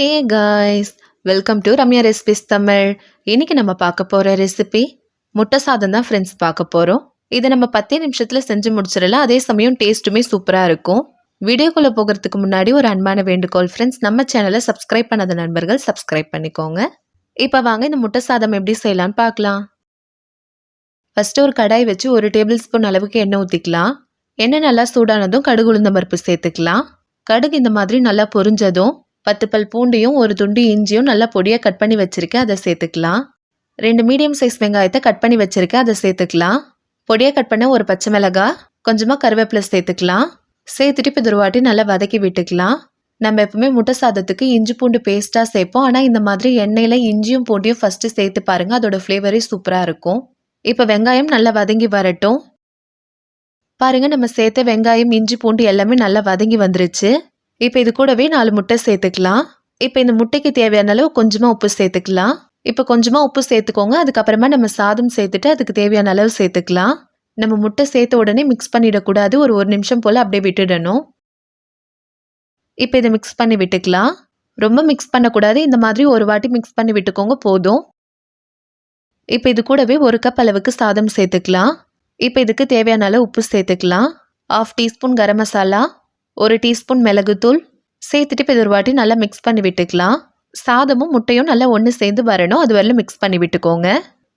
Hey guys welcome to Ramya recipes Tamil இன்றைக்கி நம்ம பார்க்க போகிற ரெசிபி முட்டை சாதம் தான் ஃப்ரெண்ட்ஸ் பார்க்க போகிறோம் இதை நம்ம பத்தே நிமிஷத்தில் செஞ்சு முடிச்சிடலாம். அதே சமயம் டேஸ்ட்டுமே சூப்பராக இருக்கும். வீடியோக்குள்ளே போகிறதுக்கு முன்னாடி ஒரு அன்பான வேண்டுகோள் ஃப்ரெண்ட்ஸ் நம்ம சேனலை சப்ஸ்கிரைப் பண்ணாத நண்பர்கள் சப்ஸ்கிரைப் பண்ணிக்கோங்க. இப்போ வாங்க இந்த முட்டை சாதம் எப்படி செய்யலான்னு பார்க்கலாம். ஃபஸ்ட்டு ஒரு கடாய் வச்சு ஒரு டேபிள் ஸ்பூன் அளவுக்கு எண்ணெய் ஊற்றிக்கலாம் எண்ணெய் நல்லா சூடானதும் கடுகு உளுந்த பருப்பு சேர்த்துக்கலாம். கடுகு இந்த மாதிரி நல்லா பொரிஞ்சதும் பத்து பல் பூண்டையும் ஒரு துண்டு இஞ்சியும் நல்லா பொடியாக கட் பண்ணி வச்சுருக்கேன். அதை சேர்த்துக்கலாம். ரெண்டு மீடியம் சைஸ் வெங்காயத்தை கட் பண்ணி வச்சுருக்கேன். அதை சேர்த்துக்கலாம். பொடியாக கட் பண்ண ஒரு பச்சை மிளகாய் கொஞ்சமாக கருவேப்பிலை சேர்த்துக்கலாம். சேர்த்துட்டு இப்போ துருவாட்டி நல்லா வதக்கி விட்டுக்கலாம். நம்ம எப்பவுமே முட்டை சாதத்துக்கு இஞ்சி பூண்டு பேஸ்ட்டாக சேர்ப்போம். ஆனால் இந்த மாதிரி எண்ணெயில் இஞ்சியும் பூண்டியும் ஃபஸ்ட்டு சேர்த்து பாருங்கள் அதோட ஃப்ளேவரே சூப்பராக இருக்கும். இப்போ வெங்காயம் நல்லா வதங்கி வரட்டும். பாருங்கள் நம்ம சேர்த்த வெங்காயம் இஞ்சி பூண்டு எல்லாமே நல்லா வதங்கி வந்துருச்சு. இப்போ இது கூடவே நாலு முட்டை சேர்த்துக்கலாம். இப்போ இந்த முட்டைக்கு தேவையான அளவு கொஞ்சமாக உப்பு சேர்த்துக்கலாம். இப்போ கொஞ்சமாக உப்பு சேர்த்துக்கோங்க. அதுக்கப்புறமா நம்ம சாதம் சேர்த்துட்டு அதுக்கு தேவையான அளவு சேர்த்துக்கலாம். நம்ம முட்டை சேர்த்த உடனே மிக்ஸ் பண்ணிடக்கூடாது. ஒரு ஒரு நிமிஷம் போல் அப்படியே விட்டுடணும். இப்போ இதை மிக்ஸ் பண்ணி விட்டுக்கலாம். ரொம்ப மிக்ஸ் பண்ணக்கூடாது. இந்த மாதிரி ஒரு வாட்டி மிக்ஸ் பண்ணி விட்டுக்கோங்க. போதும். இப்போ இது கூடவே ஒரு கப் அளவுக்கு சாதம் சேர்த்துக்கலாம். இப்போ இதுக்கு தேவையான அளவு உப்பு சேர்த்துக்கலாம். Half teaspoon garam masala. ஒரு டீஸ்பூன் மிளகுத்தூள். சேர்த்துட்டு இப்போ இது ஒரு வாட்டி நல்லா மிக்ஸ் பண்ணி விட்டுக்கலாம். சாதமும் முட்டையும் நல்லா ஒன்று சேர்ந்து வரணும். அது வரலும் மிக்ஸ் பண்ணி விட்டுக்கோங்க.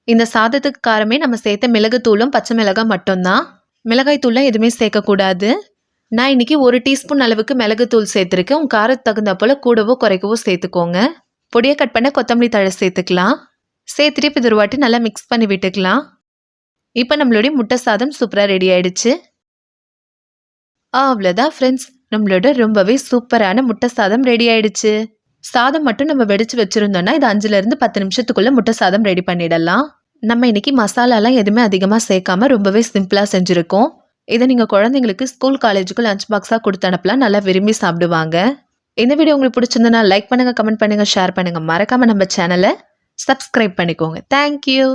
இந்த சாதத்துக்கு காரமே நம்ம சேர்த்த மிளகுத்தூளும் பச்சை மிளகாய் மட்டும்தான். மிளகாய் தூள்லாம் எதுவுமே சேர்க்கக்கூடாது. நான் இன்னைக்கு ஒரு டீஸ்பூன் அளவுக்கு மிளகுத்தூள் சேர்த்துருக்கேன். உங்கள் காரத்துக்கு தகுந்த போல் கூடவோ குறைக்கவோ சேர்த்துக்கோங்க. பொடியை கட் பண்ண கொத்தமல்லி தழை சேர்த்துக்கலாம். சேர்த்துட்டு இப்போ இது ஒரு வாட்டி நல்லா மிக்ஸ் பண்ணி விட்டுக்கலாம். இப்போ நம்மளுடைய முட்டை சாதம் சூப்பராக ரெடி ஆயிடுச்சு. அவ்வளோதான் ஃப்ரெண்ட்ஸ் நம்மளோட ரொம்பவே சூப்பரான முட்டை சாதம் ரெடி ஆயிடுச்சு. சாதம் மட்டும் நம்ம வெடிச்சு வச்சுருந்தோம்னா இது அஞ்சுலேருந்து பத்து நிமிஷத்துக்குள்ளே முட்டை சாதம் ரெடி பண்ணிடலாம். நம்ம இன்றைக்கி மசாலாலாம் எதுவுமே அதிகமாக சேர்க்காம ரொம்பவே சிம்பிளாக செஞ்சுருக்கோம். இதை நீங்கள் குழந்தைங்களுக்கு ஸ்கூல் காலேஜுக்கு லஞ்ச் பாக்ஸாக கொடுத்து அனுப்பலாம். நல்லா விரும்பி சாப்பிடுவாங்க. இந்த வீடியோ உங்களுக்கு பிடிச்சிருந்தனா லைக் பண்ணுங்கள் கமெண்ட் பண்ணுங்கள் ஷேர் பண்ணுங்கள் மறக்காமல் நம்ம சேனலை சப்ஸ்கிரைப் பண்ணிக்கோங்க. தேங்க்யூ